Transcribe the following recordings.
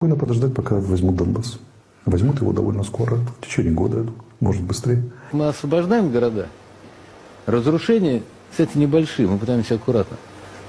Спокойно подождать, пока возьмут Донбасс. Возьмут его довольно скоро, в течение года, может быстрее. Мы освобождаем города. Разрушения, кстати, небольшие, мы пытаемся аккуратно.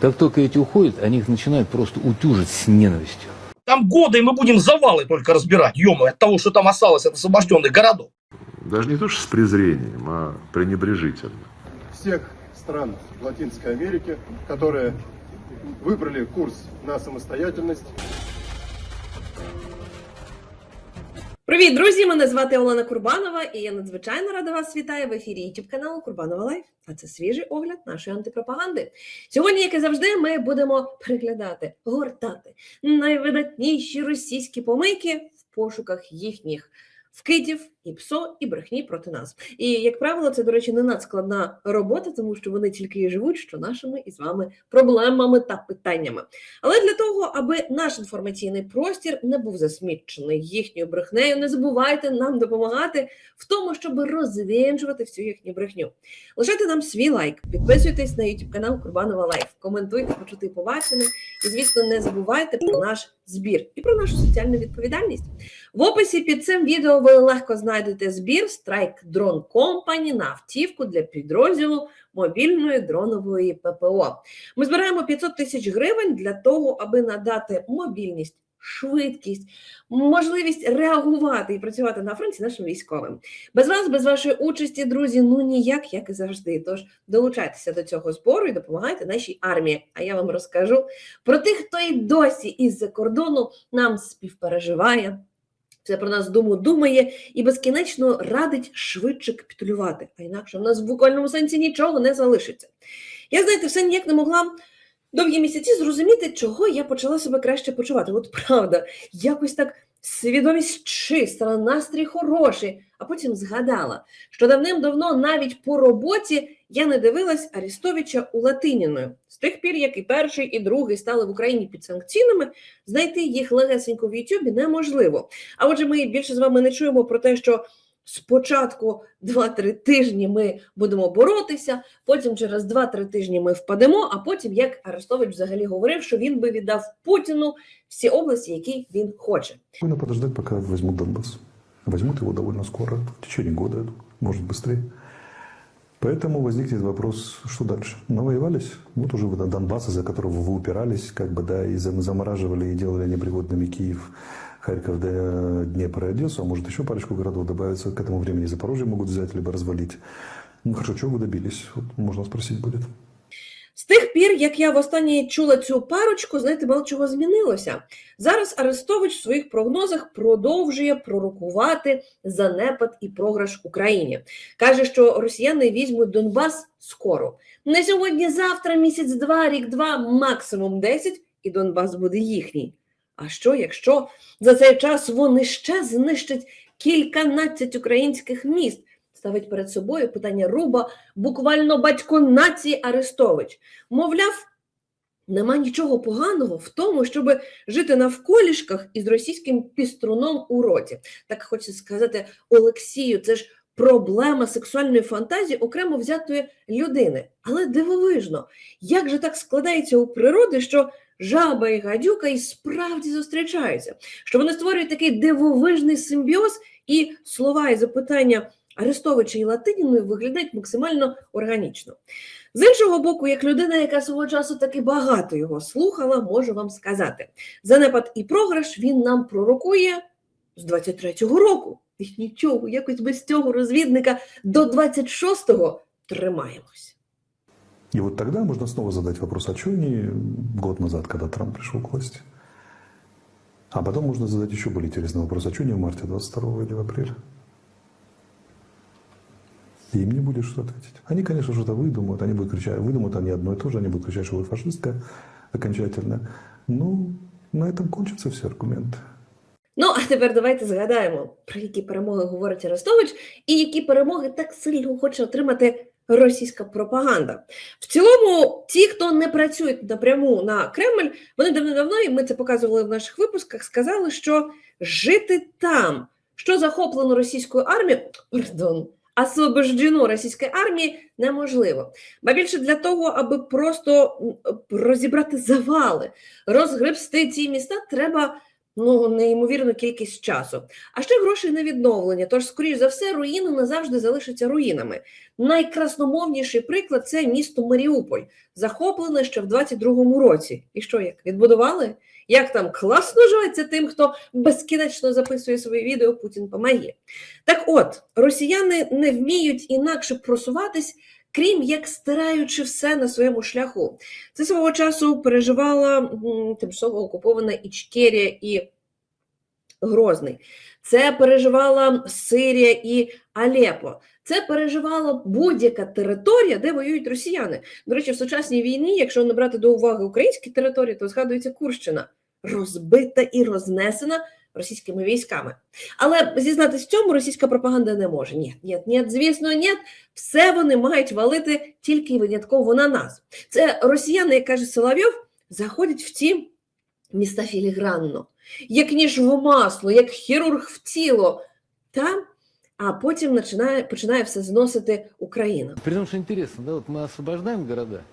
Как только эти уходят, они их начинают просто утюжить с ненавистью. Там годы, и мы будем завалы только разбирать, ё от того, что там осталось от освобожденных городов. Даже не то, что с презрением, а пренебрежительно. всех стран Латинской Америки, которые выбрали курс на самостоятельность. Привіт, друзі! Мене звати Олена Курбанова, і я надзвичайно рада вас вітаю в ефірі youtube каналу Курбанова Лайф. А це свіжий огляд нашої антипропаганди. Сьогодні, як і завжди, ми будемо переглядати, гортати найвидатніші російські помийки в пошуках їхніх вкидів і псо, і брехні проти нас. І як правило, це, до речі, не надскладна робота, тому що вони тільки і живуть, що нашими із вами проблемами та питаннями. Але для того, аби наш інформаційний простір не був засмічений їхньою брехнею, не забувайте нам допомагати в тому, щоб розвінчувати всю їхню брехню. Лишайте нам свій лайк, підписуйтесь на YouTube канал Курбанова Лайф, коментуйте, почути і побачене. І, звісно, не забувайте про наш збір і про нашу соціальну відповідальність. В описі під цим відео ви легко знайдете збір Strike Drone Company на автівку для підрозділу мобільної дронової ППО. Ми збираємо 500 тисяч гривень для того, аби надати мобільність. Швидкість, можливість реагувати і працювати на фронті нашим військовим. Без вас, без вашої участі, друзі, ну ніяк, як і завжди. Тож долучайтеся до цього збору і допомагайте нашій армії. А я вам розкажу про тих, хто і досі із-за кордону нам співпереживає, все про нас думу думає і безкінечно радить швидше капітулювати. А інакше в нас в буквальному сенсі нічого не залишиться. Я, знаєте, все ніяк не могла довгі місяці зрозуміти, чого я почала себе краще почувати. От правда, якось так свідомість чиста, настрій хороший, а потім згадала, що давним-давно навіть по роботі я не дивилась Арістовича у Латиніною. З тих пір, як і перший, і другий стали в Україні під санкційними, знайти їх легесенько в Ютубі неможливо. А отже, ми більше з вами не чуємо про те, що спочатку 2-3 тижні ми будемо боротися, потім через 2-3 тижні ми впадемо, а потім, як Арестович взагалі говорив, що він би віддав Путіну всі області, які він хоче. Спокойно подождать, пока возьмут Донбасс. Возьмут его довольно скоро, в течение года, я думаю, может быстрее. Поэтому возникнет вопрос, что дальше? Навоевались? Вот уже вы на Донбасс, из-за которого вы упирались, как бы, да, и зам- замораживали и делали непригодными Киев, Харьков, да, Днепр и Одессу, а может еще парочку городов добавится, к этому времени Запорожье могут взять, либо развалить. Ну хорошо, чего вы добились? Вот можно спросить будет. З тих пір, як я востаннє чула цю парочку, знаєте, мало чого змінилося. Зараз Арестович в своїх прогнозах продовжує пророкувати занепад і програш Україні. Каже, що росіяни візьмуть Донбас скоро. Не сьогодні, завтра, місяць, два, рік, два, максимум 10, і Донбас буде їхній. А що, якщо за цей час вони ще знищать кільканадцять українських міст? Ставить перед собою питання Руба, буквально батько нації Арестович. Мовляв, нема нічого поганого в тому, щоб жити навколішках із російським піструном у роті. Так хочеться сказати Олексію, це ж проблема сексуальної фантазії окремо взятої людини. Але дивовижно, як же так складається у природі, що жаба і гадюка і справді зустрічаються, що вони створюють такий дивовижний симбіоз, і слова і запитання Арестовича і Латиніною виглядають максимально органічно. З іншого боку, як людина, яка свого часу таки багато його слухала, можу вам сказати: занепад і програш він нам пророкує з 23-го року. І нічого, якось без цього розвідника до 26-го тримаємось. И вот тогда можно снова задать вопрос, а что они год назад, когда Трамп пришел к власти? А потом можно задать еще более интересный вопрос, а что не в марте 22 или в апреле? И им не будет что ответить. Они, конечно, что-то выдумают, они будут кричать, выдумают они одно и то же, они будут кричать, что вы фашистка окончательно. Ну, на этом кончатся все аргументы. Ну, а тепер давайте згадаємо, про які перемоги говорить Арестович, і які перемоги так сильно хоче отримати російська пропаганда. В цілому, ті, хто не працюють напряму на Кремль, вони давно-давно, і ми це показували в наших випусках, сказали, що жити там, що захоплено російською армією, пардон, освобождено російської армії неможливо. Ба більше для того, аби просто розібрати завали, розгребсти ці міста, треба ну неймовірну кількість часу. А ще грошей на відновлення. Тож, скоріш за все, руїни назавжди залишаться руїнами. Найкрасномовніший приклад це місто Маріуполь, захоплене ще в 22-му році. І що як відбудували? Як там класно живеться тим, хто безкінечно записує свої відео Путін помагає. Так от, росіяни не вміють інакше просуватись, крім як стираючи все на своєму шляху. Це свого часу переживала тимчасово окупована Ічкерія і Грозний. Це переживала Сирія і Алепо. Це переживала будь-яка територія, де воюють росіяни. До речі, в сучасній війні, якщо не брати до уваги українські території, то згадується Курщина, розбита і рознесена російськими військами. Але зізнатись в цьому російська пропаганда не може. Ні, ні, ні, звісно, ні. Все вони мають валити тільки і винятково на нас. Це росіяни, як каже Соловйов, заходять в ці міста філігранно, як ніж в масло, як хірург в тіло. Та? А потім починає, починає все зносити Україна. При том, что интересно, да, вот мы освобождаем города,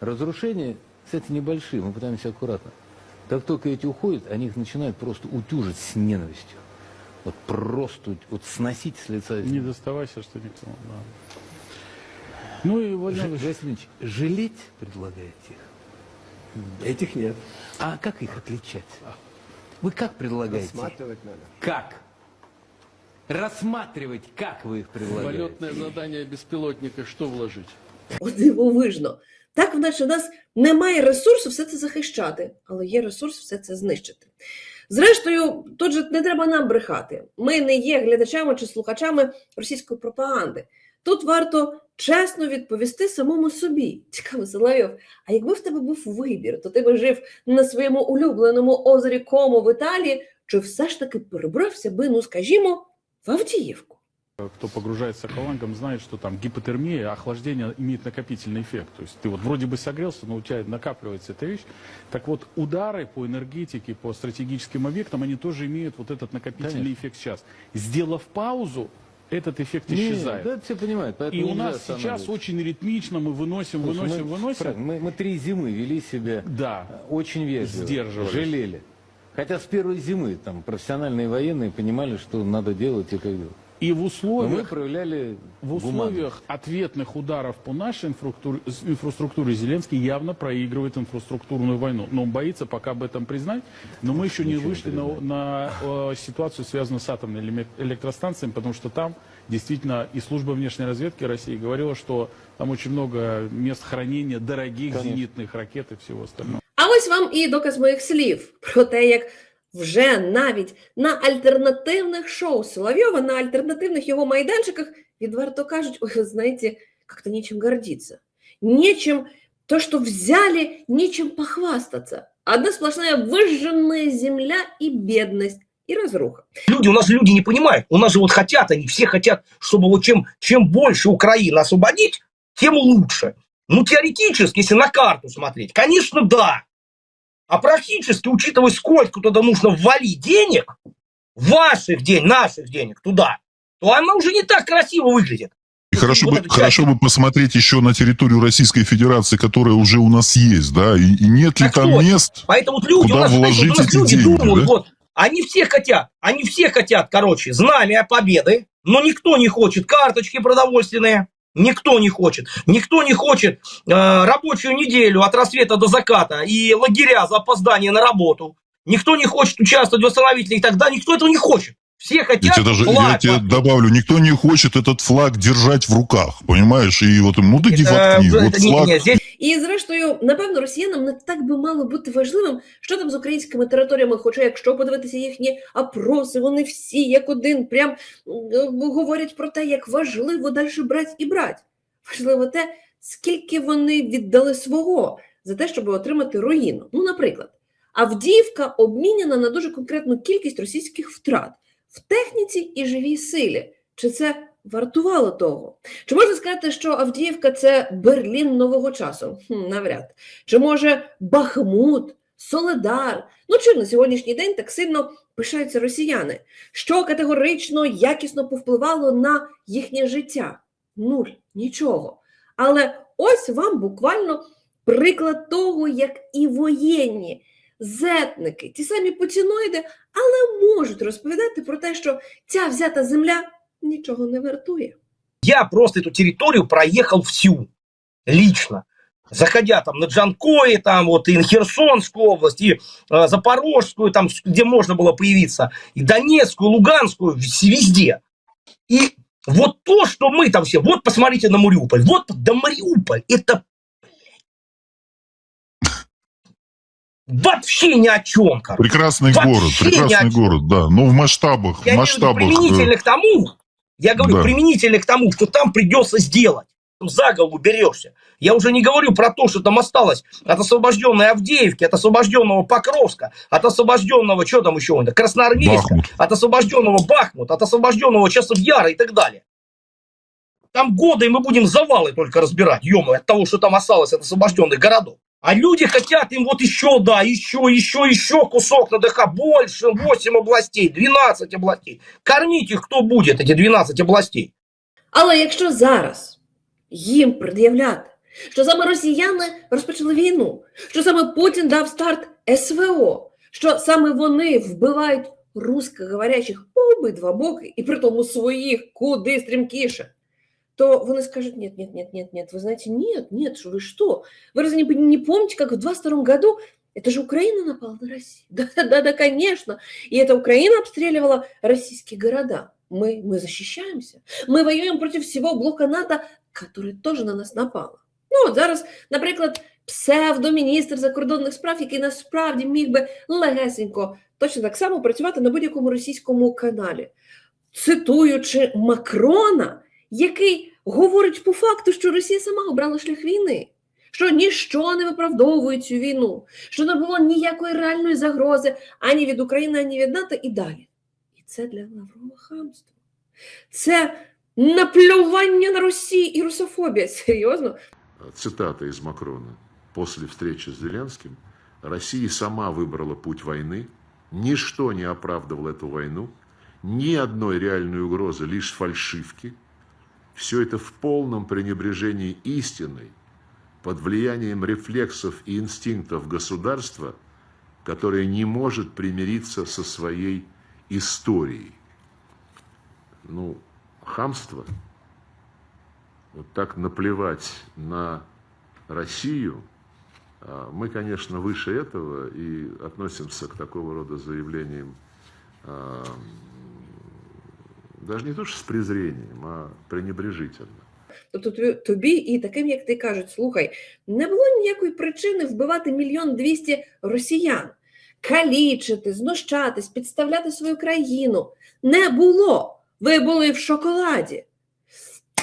разрушения, кстати, небольшие, мы пытаемся аккуратно. Как только эти уходят, они их начинают просто утюжить с ненавистью. Вот просто вот сносить с лица Не доставайся, что никто. Да. Ну и Ж- Владимир Борис Владимирович, жалеть предлагаете их? Этих нет. А как их отличать? Вы как предлагаете? Рассматривать надо. Как? Рассматривать, как вы их предлагаете? полетное задание беспилотника что вложить? От дивовижно. Так, наче в нас немає ресурсу все це захищати, але є ресурс все це знищити. Зрештою, тут же не треба нам брехати. Ми не є глядачами чи слухачами російської пропаганди. Тут варто чесно відповісти самому собі. Цікаво, Соловйов, а якби в тебе був вибір, то ти би жив на своєму улюбленому озері Комо в Італії, чи все ж таки перебрався би, ну скажімо, в Авдіївку? Кто погружается аквалангом, знает, что там гипотермия, охлаждение имеет накопительный эффект. То есть ты вот вроде бы согрелся, но у тебя накапливается эта вещь. Так вот, удары по энергетике, по стратегическим объектам, они тоже имеют вот этот накопительный Конечно. эффект сейчас. Сделав паузу, этот эффект Не, исчезает. да, все понимают. И у нас сейчас очень ритмично мы выносим, Слушай, выносим, мы, выносим. Мы, мы три зимы вели себя Да. очень вежливо, Сдерживались. жалели. Хотя с первой зимы там профессиональные военные понимали, что надо делать и как делать. И в Но мы условиях проявляли В гуманность. условиях ответных ударов по нашей инфраструктуре, с- инфраструктуре Зеленский явно проигрывает инфраструктурную войну. Но он боится пока об этом признать. Но мы еще не Ничего не вышли на, признает. на, э, ситуацию, связанную с атомными элеме- электростанциями, потому что там действительно и служба внешней разведки России говорила, что там очень много мест хранения дорогих Конечно. зенитных ракет и всего остального. А ось вам і доказ моїх слів про те, як вже навіть на альтернативних шоу Соловйова, на альтернативних його майданчиках відверто кажуть, ой, ви знаєте, как-то нечем гордиться. Нечем, то, что взяли, нечем похвастаться. Одна сплошная выжженная земля и бедность, и разруха. Люди, у нас же люди не понимают. У нас же вот хотят, они все хотят, чтобы вот чем, чем больше Украины освободить, тем лучше. Ну, теоретически, если на карту смотреть, конечно, да. А практически, учитывая, сколько туда нужно ввалить денег, ваших денег, наших денег туда, то она уже не так красиво выглядит. И хорошо, Вот бы, хорошо бы посмотреть еще на территорию Российской Федерации, которая уже у нас есть, да, и, и нет ли Так там точно. мест, Поэтому вот люди, Куда у нас, вложить вот у нас эти люди деньги, думают, да? вот, они все хотят, они все хотят, короче, знамя победы, но никто не хочет карточки продовольственные, никто не хочет, никто не хочет э, рабочую неделю от рассвета до заката и лагеря за опоздание на работу, никто не хочет участвовать в восстановительных, тогда никто этого не хочет. Все ведь хотят это же, я флаг тебе воткнуть. добавлю, никто не хочет этот флаг держать в руках, понимаешь, и вот, ну да Это- воткни, вот это не- флаг, не, здесь І зрештою, напевно, росіянам не так би мало бути важливим, що там з українськими територіями. Хоча, якщо подивитися їхні опроси, вони всі як один прям м, говорять про те, як важливо далі брати і брати. Важливо те, скільки вони віддали свого за те, щоб отримати руїну. Ну, наприклад, Авдіївка обміняна на дуже конкретну кількість російських втрат в техніці і живій силі. Чи це вартувало того? Чи можна сказати, що Авдіївка це Берлін нового часу? Хм, навряд. Чи може Бахмут, Соледар? Ну чим на сьогоднішній день так сильно пишаються росіяни? Що категорично якісно повпливало на їхнє життя? Нуль, нічого. Але ось вам буквально приклад того, як і воєнні зетники, ті самі путіноїди, але можуть розповідати про те, що ця взята земля нічого не вартує. Я просто эту территорию проехал всю, лично. Заходя там на Джанкое, там вот и на Херсонскую область, и э, Запорожскую, там, с- где можно было появиться, и Донецкую, Луганскую, вс- везде. И вот то, что мы там все, вот посмотрите на Мариуполь, вот да Мариуполь, это вообще ни о чем, как. Прекрасный Вообще город, прекрасный город, да. Но в масштабах, Я в масштабах... э, применительно к тому, я говорю, Да. применительно к тому, что там придется сделать. Там За голову берешься. Я уже не говорю про то, что там осталось от освобожденной Авдеевки, от освобожденного Покровска, от освобожденного, что там еще, Красноармейска, Бахмут. от освобожденного Бахмута, от освобожденного Часов Яра и так далее. Там годы мы будем завалы только разбирать, ё от того, что там осталось от освобожденных городов. А люди хотят им вот еще, да, еще, еще, еще кусок на ДХ, больше, 8 областей, 12 областей. Кормить их кто будет, эти 12 областей? Але якщо зараз їм пред'являти, що саме росіяни розпочали війну, що саме Путін дав старт СВО, що саме вони вбивають русскоговорящих обидва боки, і при тому своїх куди стрімкіше, то вони скажуть, нет, нет, нет, нет, нет, вы знаете, нет, нет, что вы что? Вы разве не, не помните, как в 22 году это же Украина напала на Россию? Да, да, да, конечно. И это Украина обстреливала российские города. Мы, мы защищаемся. Ми воюємо проти всього блока НАТО, який теж на нас напало. Ну, от зараз, наприклад, псевдоміністр закордонних справ, який насправді міг би легесенько точно так само працювати на будь-якому російському каналі, цитуючи Макрона, який говорить по факту, що Росія сама обрала шлях війни. Що ніщо не виправдовує цю війну, що не було ніякої реальної загрози ані від України, ані від НАТО, і далі. І це для Лаврова хамство. Це наплювання на Росію і русофобія. Серйозно? Цитата из Макрона. После встречи с Зеленским Россия сама выбрала путь войны, ничто не оправдывало эту войну, ни одной реальной угрозы, лишь фальшивки. Все это в полном пренебрежении истиной, под влиянием рефлексов и инстинктов государства, которое не может примириться со своей историей. Ну, хамство, вот так наплевать на Россию, а, мы, конечно, выше этого и относимся к такого рода заявлениям а, даже не то, что с презрением, а пренебрежительно. Тобто тобі- і таким, як ти кажуть, слухай, не було ніякої причини вбивати мільйон двісті росіян, калічити, знущатись, підставляти свою країну. Не було. Ви були в шоколаді.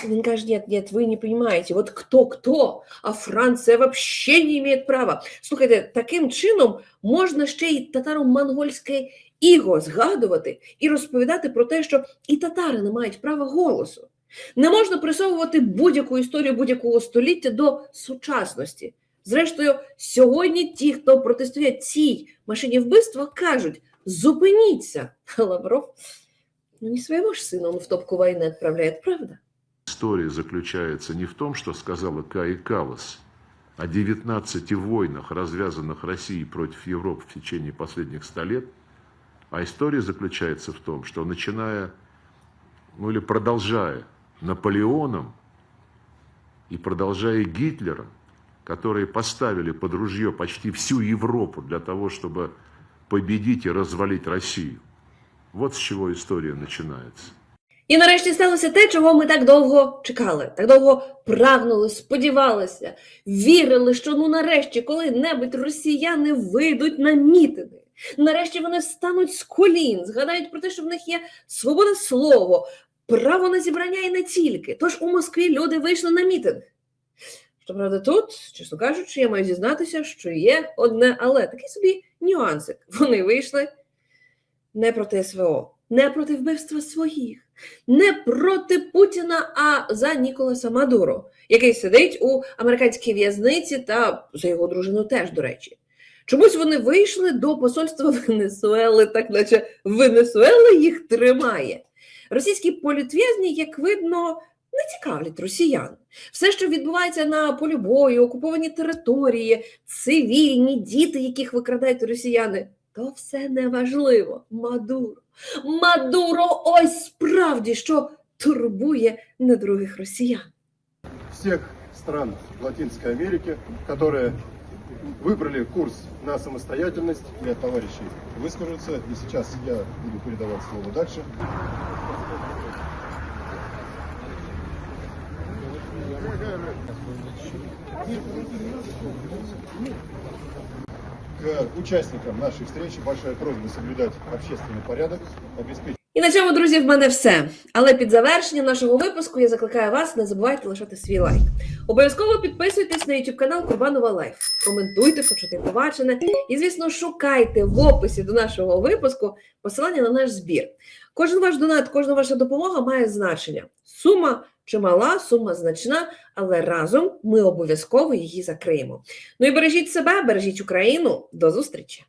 Він каже, нет, нет, ви не розумієте, от хто-хто, а Франція взагалі не має права. Слухайте, таким чином можна ще й татаро-монгольське іго згадувати і розповідати про те, що і татари не мають права голосу. Не можна присовувати будь-яку історію будь-якого століття до сучасності. Зрештою, сьогодні ті, хто протистоять цій машині вбивства, кажуть: зупиніться. А Лавров ну, не своего ж сына он в топку войны отправляет, правда? История заключается не в том, что сказала Каи Калас о 19 войнах, развязанных Россией против Европы в течение последних 100 лет, а история заключается в том, что начиная, ну или продолжая Наполеоном и продолжая Гитлером, которые поставили под ружье почти всю Европу для того, чтобы победить и развалить Россию. Вот с чего история начинается. І нарешті сталося те, чого ми так довго чекали, так довго прагнули, сподівалися, вірили, що ну нарешті коли-небудь росіяни вийдуть на мітинги. Нарешті вони встануть з колін, згадають про те, що в них є свобода слова, право на зібрання і не тільки. Тож у Москві люди вийшли на мітинг. Щоправда, тут, чесно кажучи, я маю зізнатися, що є одне, але такий собі нюансик. Вони вийшли не проти СВО, не проти вбивства своїх, не проти Путіна, а за Ніколаса Мадуро, який сидить у американській в'язниці та за його дружину теж, до речі. Чомусь вони вийшли до посольства Венесуели, так наче Венесуела їх тримає. Російські політв'язні, як видно, не цікавлять росіян. Все, що відбувається на полі бою, окуповані території, цивільні діти, яких викрадають росіяни, то все неважливо. Мадуро. Мадуро, ось справді, що турбує недругих росіян. всех стран Латинской Америки, которые выбрали курс на самостоятельность. Я товарищей выскажутся, и сейчас я буду передавать слово дальше. К участникам нашей встречи большая просьба соблюдать общественный порядок, обеспечить І на цьому, друзі, в мене все. Але під завершення нашого випуску я закликаю вас не забувайте лишати свій лайк. Обов'язково підписуйтесь на YouTube канал Курбанова Лайф. Коментуйте, почути побачене. І, звісно, шукайте в описі до нашого випуску посилання на наш збір. Кожен ваш донат, кожна ваша допомога має значення. Сума чимала, сума значна, але разом ми обов'язково її закриємо. Ну і бережіть себе, бережіть Україну. До зустрічі!